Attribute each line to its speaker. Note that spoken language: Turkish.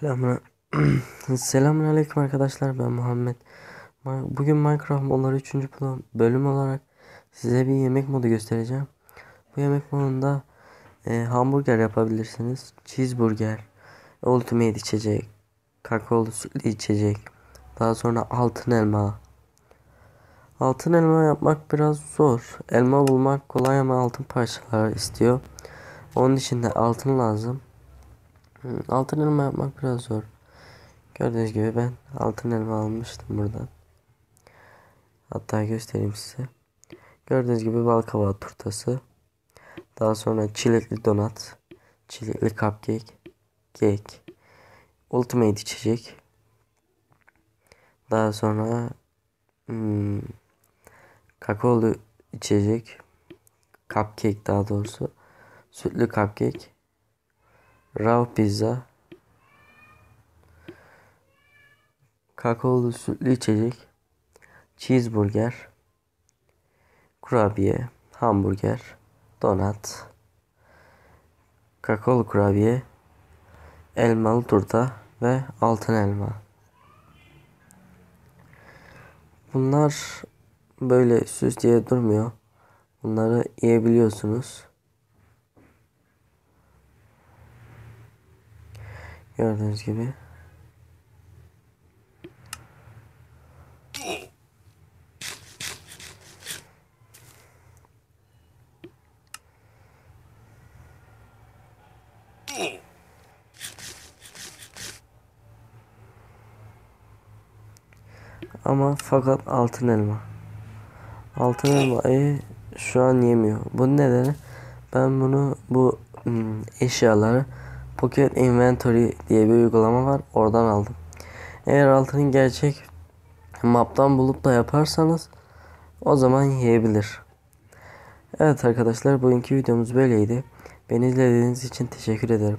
Speaker 1: Selamun Selamun aleyküm arkadaşlar ben Muhammed. Bugün Minecraft modları 3. bölüm olarak size bir yemek modu göstereceğim. Bu yemek modunda e, hamburger yapabilirsiniz. Cheeseburger, ultimate içecek, kakaolu sütlü içecek. Daha sonra altın elma. Altın elma yapmak biraz zor. Elma bulmak kolay ama altın parçaları istiyor. Onun için de altın lazım. Altın elma yapmak biraz zor. Gördüğünüz gibi ben altın elma almıştım buradan. Hatta göstereyim size. Gördüğünüz gibi bal kabağı turtası. Daha sonra çilekli donat. Çilekli cupcake. Kek. Ultimate içecek. Daha sonra hmm, kakaolu içecek. Cupcake daha doğrusu. Sütlü cupcake. Raw pizza. Kakaolu sütlü içecek. Cheeseburger. Kurabiye. Hamburger. Donat. Kakaolu kurabiye. Elmalı turta ve altın elma. Bunlar böyle süs diye durmuyor. Bunları yiyebiliyorsunuz. Gördüğünüz gibi. Ama fakat altın elma. Altın elmayı şu an yemiyor. Bu nedeni ben bunu bu hmm, eşyaları Pocket Inventory diye bir uygulama var. Oradan aldım. Eğer altının gerçek map'tan bulup da yaparsanız o zaman yiyebilir. Evet arkadaşlar bugünkü videomuz böyleydi. Beni izlediğiniz için teşekkür ederim.